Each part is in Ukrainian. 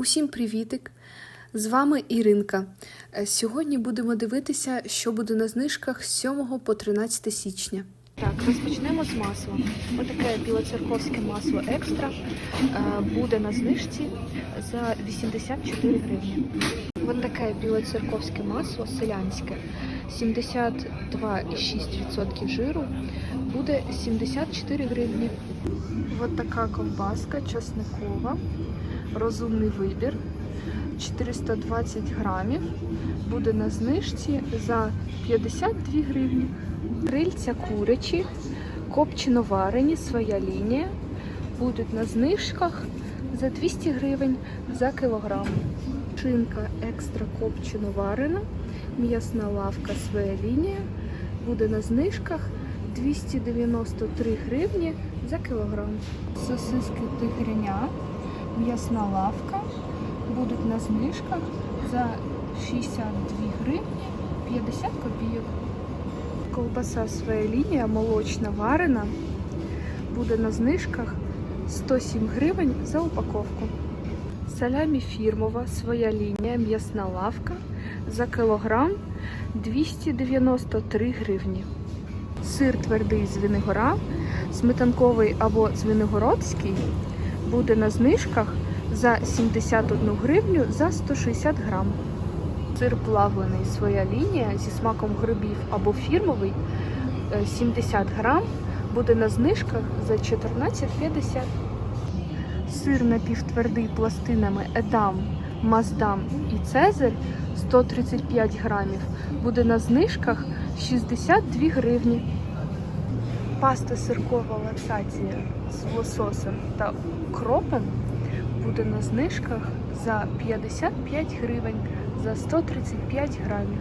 Усім привітик! З вами Іринка. Е, Сьогодні будемо дивитися, що буде на знижках з 7 по 13 січня. Так, розпочнемо з масла. Отаке білоцерковське масло екстра е, буде на знижці за 84 гривні. Ось таке білоцерковське масло селянське 72,6% жиру буде 74 гривні. Ось така ковбаска часникова, розумний вибір 420 грамів буде на знижці за 52 гривні. Крильця курячі, копчено варені, своя лінія. Будуть на знижках за 200 гривень за кілограм. Шинка екстра копчено варена, м'ясна лавка своя лінія. Буде на знижках 293 гривні за кілограм. Сосиски тигриня, м'ясна лавка будуть на знижках за 62 гривні 50 копійок. Ковбаса своя лінія, молочна варена, буде на знижках 107 гривень за упаковку. Салямі фірмова, своя лінія, м'ясна лавка за кілограм 293 гривні. Сир твердий з Виногора, сметанковий або звенигородський буде на знижках за 71 гривню за 160 грам. Сир плавлений своя лінія зі смаком грибів або фірмовий е, 70 грам буде на знижках за 14,50. Сир напівтвердий пластинами Едам, Маздам і Цезарь 135 грамів буде на знижках 62 гривні. Паста сиркова лаксація з лососем та кропом буде на знижках за 55 гривень за 135 грамів.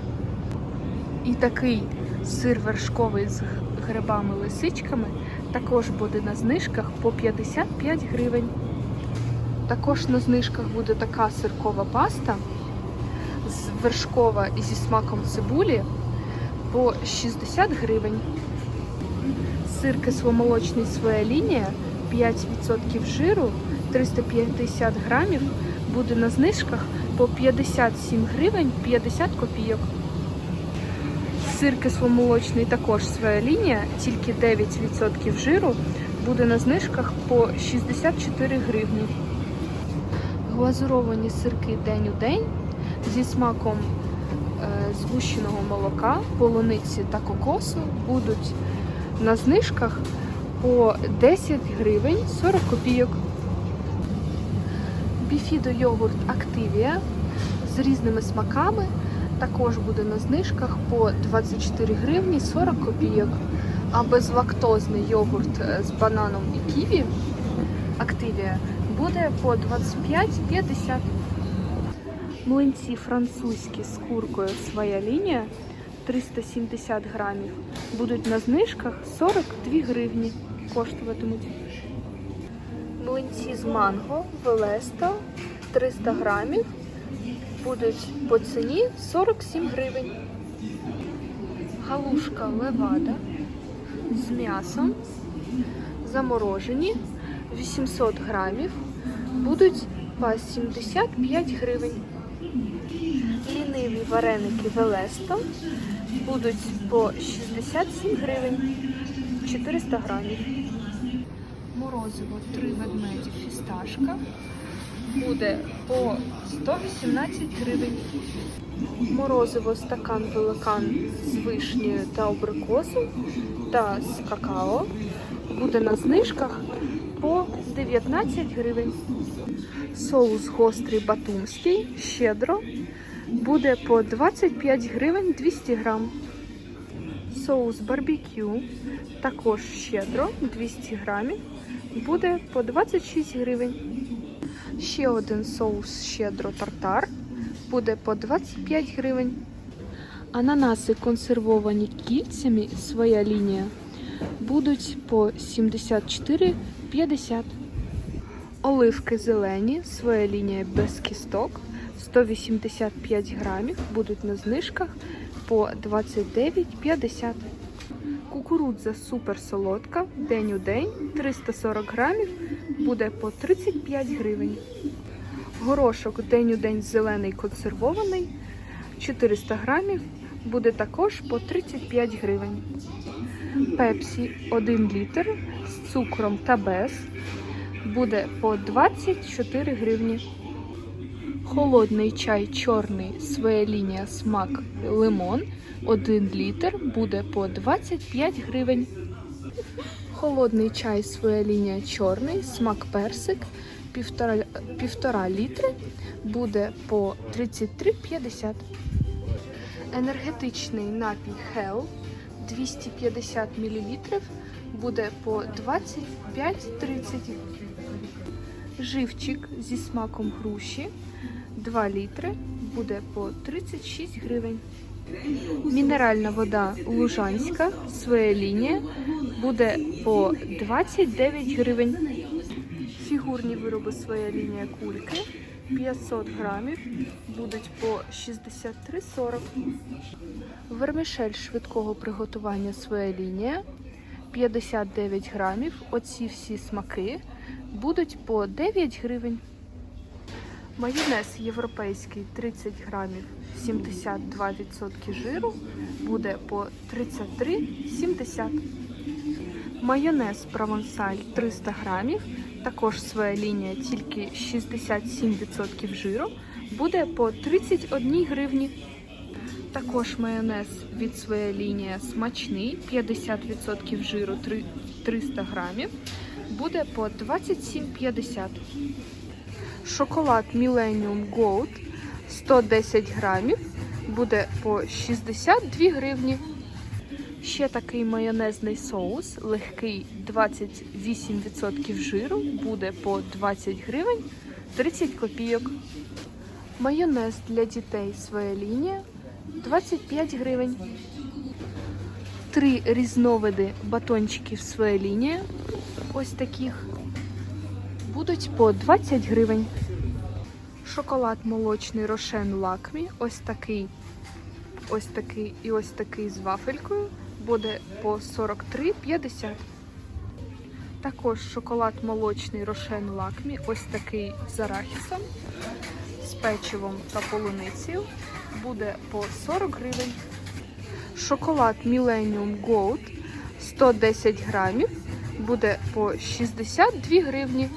І такий сир вершковий з грибами-лисичками також буде на знижках по 55 гривень. Також на знижках буде така сиркова паста з вершкова і зі смаком цибулі по 60 гривень. Сир кисломолочний своя лінія 5% жиру 350 грамів буде на знижках по 57 гривень 50 копійок. Сир кисломолочний також своя лінія, тільки 9% жиру буде на знижках по 64 гривні. Глазуровані сирки день у день зі смаком е, згущеного молока, полуниці та кокосу будуть на знижках по 10 гривень 40 копійок. Біфідо йогурт Активія з різними смаками також буде на знижках по 24 гривні 40 копійок. А безлактозний йогурт е, з бананом і ківі Активія буде по 25,50. Млинці французькі з куркою своя лінія 370 грамів будуть на знижках 42 гривні коштуватимуть. Млинці з манго Велесто 300 грамів будуть по ціні 47 гривень. Галушка левада з м'ясом заморожені 800 грамів будуть по 75 гривень. Ліниві вареники Велесто будуть по 67 гривень 400 грамів. Морозиво 3 ведмеді фісташка буде по 118 гривень. Морозиво стакан великан з вишнею та абрикосом та з какао буде на знижках по 19 гривень. Соус гострий батумський щедро буде по 25 гривень 200 грам. Соус барбекю також щедро 200 грамів буде по 26 гривень. Ще один соус щедро тартар буде по 25 гривень. Ананаси консервовані кільцями своя лінія будуть по 74,50. Оливки зелені, своя лінія без кісток 185 грамів будуть на знижках по 29,50. Кукурудза супер солодка, день у день 340 грамів буде по 35 гривень. Горошок день у день зелений консервований 400 грамів буде також по 35 гривень. Пепсі 1 літр з цукром та без буде по 24 гривні. Холодний чай чорний своя лінія смак лимон 1 літр буде по 25 гривень. Холодний чай своя лінія чорний, смак персик, півтора, півтора літри буде по 33,50. Енергетичний напій Hell 250 мл буде по 25,30. Живчик зі смаком груші 2 літри буде по 36 гривень. Мінеральна вода Лужанська, своя лінія, буде по 29 гривень. Фігурні вироби своя лінія кульки 500 грамів будуть по 63,40. Вермішель швидкого приготування своя лінія 59 грамів. Оці всі смаки будуть по 9 гривень. Майонез європейський 30 грамів 72% жиру буде по 33,70. Майонез провансаль 300 грамів, також своя лінія тільки 67% жиру, буде по 31 гривні. Також майонез від своя лінія смачний 50% жиру 300 грамів, буде по 27,50. Шоколад Millennium Gold 110 грамів буде по 62 гривні. Ще такий майонезний соус, легкий 28% жиру, буде по 20 гривень 30 копійок. Майонез для дітей своя лінія 25 гривень. Три різновиди батончиків своя лінія. Ось таких будуть по 20 гривень. Шоколад молочний рошен лакмі. Ось такий, ось такий і ось такий з вафелькою буде по 43,50. Також шоколад молочний рошен лакмі. Ось такий з арахісом, з печивом та полуницею. Буде по 40 гривень. Шоколад Millennium Gold 110 грамів буде по 62 гривні.